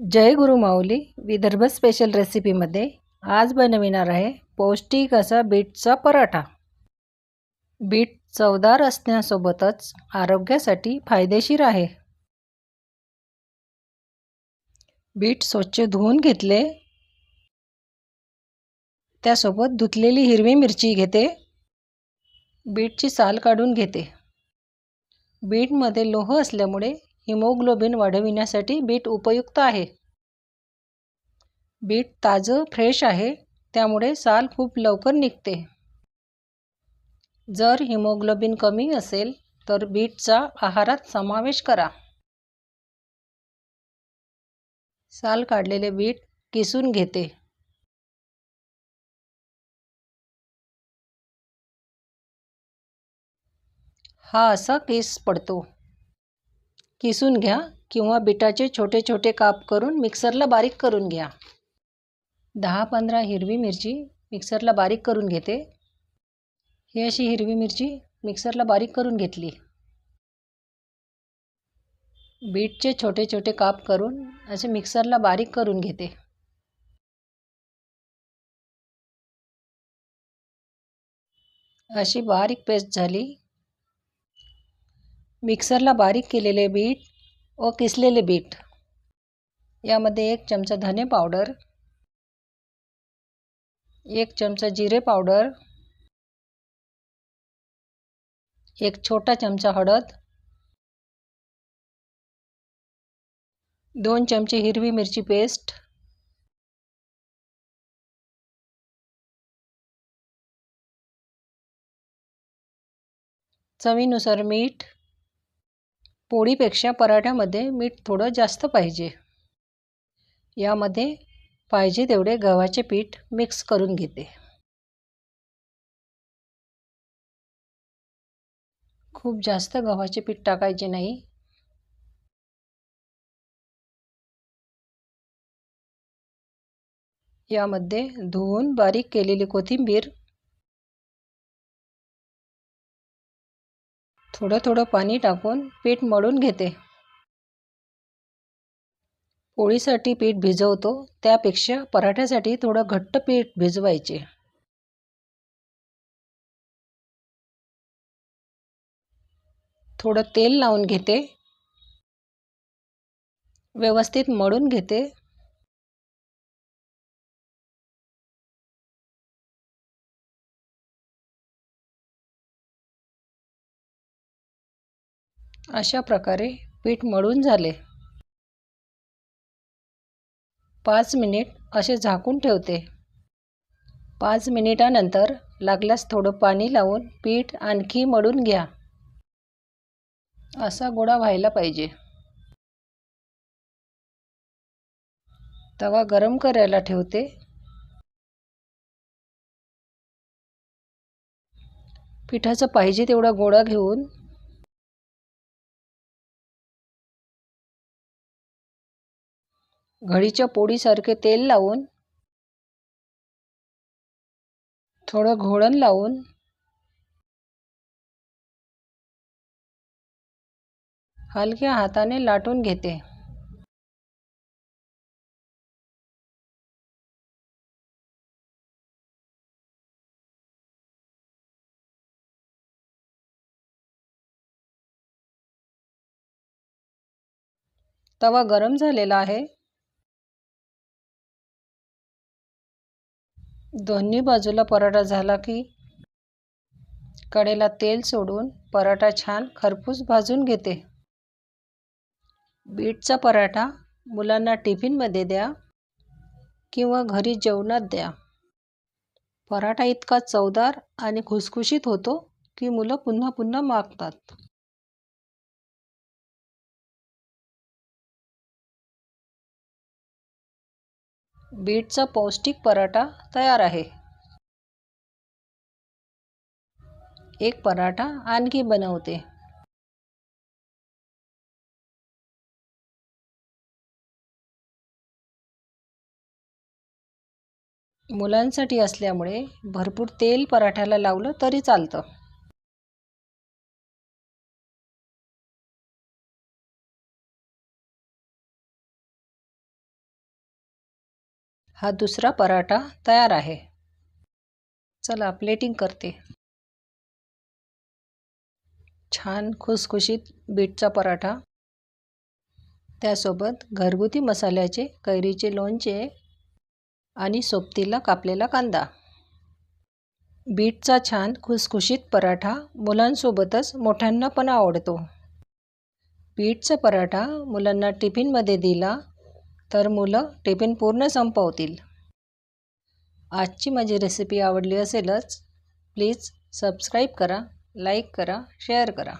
जय गुरु माऊली Vidarbha special रेसिपीमध्ये आज बनविणार आहे पौष्टिक असा बीटचा पराठा. बीट चवदार असण्यासोबतच आरोग्यासाठी फायदेशीर आहे. बीट स्वच्छ धुवून घेतले. त्यासोबत धुतलेली हिरवी मिरची घेते. बीटची साल काढून घेते. बीटमध्ये लोह असल्यामुळे हिमोग्लोबिन वाढविण्यासाठी बीट उपयुक्त आहे. बीट ताजं फ्रेश आहे त्यामुळे साल खूप लवकर निघते. जर हिमोग्लोबिन कमी असेल तर बीटचा आहारात समावेश करा. साल काढलेले बीट किसून घेते. हा असा केस पडतो. किसून घ्या किंवा बिटाचे छोटे छोटे काप करून मिक्सरला बारीक करून घ्या. दहा पंधरा हिरवी मिरची मिक्सरला बारीक करून घेते. ही अशी हिरवी मिरची मिक्सरला बारीक करून घेतली. बीटचे छोटे छोटे काप करून असे मिक्सरला बारीक करून घेते. अशी बारीक पेस्ट झाली मिक्सरला बारीक केलेले बीट व किसलेले बीट. यामध्ये एक चमचा धने पावडर एक चमचा जिरे पावडर एक छोटा चमचा हळद दोन चमचे हिरवी मिरची पेस्ट चवीनुसार मीठ पोळीपेक्षा पराठ्यामध्ये मीठ थोडं जास्त पाहिजे. यामध्ये पाहिजे तेवढे गव्हाचे पीठ मिक्स करून घेते. खूप जास्त गव्हाचे पीठ टाकायचे नाही. यामध्ये धुवून बारीक केलेली कोथिंबीर थोडं थोडं पाणी टाकून पीठ मळून घेते. पोळीसाठी पीठ भिजवतो त्यापेक्षा पराठ्यासाठी थोडं घट्ट पीठ भिजवायचे. थोडं तेल लावून घेते. व्यवस्थित मळून घेते. अशा प्रकारे पीठ मळून झाले. पाच मिनिट असे झाकून ठेवते. पाच मिनिटानंतर लागल्यास थोडं पाणी लावून पीठ आणखी मळून घ्या. असा गोळा व्हायला पाहिजे. तवा गरम करायला ठेवते. पिठाचा पाहिजे तेवढा गोळा घेऊन घडीच्या पोळीसारखे तेल लावून थोडं घोळण लावून हलक्या हाताने लाटून घेते. तवा गरम झालेला आहे. दोन्ही बाजूला पराठा झाला की कडेला तेल सोडून पराठा छान खरपूस भाजून घेते. बीटचा पराठा मुलांना टिफिनमध्ये द्या किंवा घरी जेवणात द्या. पराठा इतका चवदार आणि खुसखुशीत होतो की मुलं पुन्हा पुन्हा मागतात. बीटचा पौष्टिक पराठा तयार आहे. एक पराठा आणखी बनवते. मुलांसाठी असल्यामुळे भरपूर तेल पराठ्याला लावलं तरी चालतं. हा दुसरा पराठा तयार आहे. चला प्लेटिंग करते. छान खुसखुशीत बीटचा पराठा. त्यासोबत घरगुती मसाल्याचे कैरीचे लोणचे आणि सोबतीला कापलेला कांदा. बीटचा छान खुसखुशीत पराठा मुलांसोबतच मोठ्यांना पण आवडतो. बीटचा पराठा मुलांना टिफिनमध्ये दिला तर मुलं टिफिन पूर्ण संपवतील. आजची माझी रेसिपी आवडली असेलच प्लीज सबस्क्राईब करा लाईक करा शेअर करा.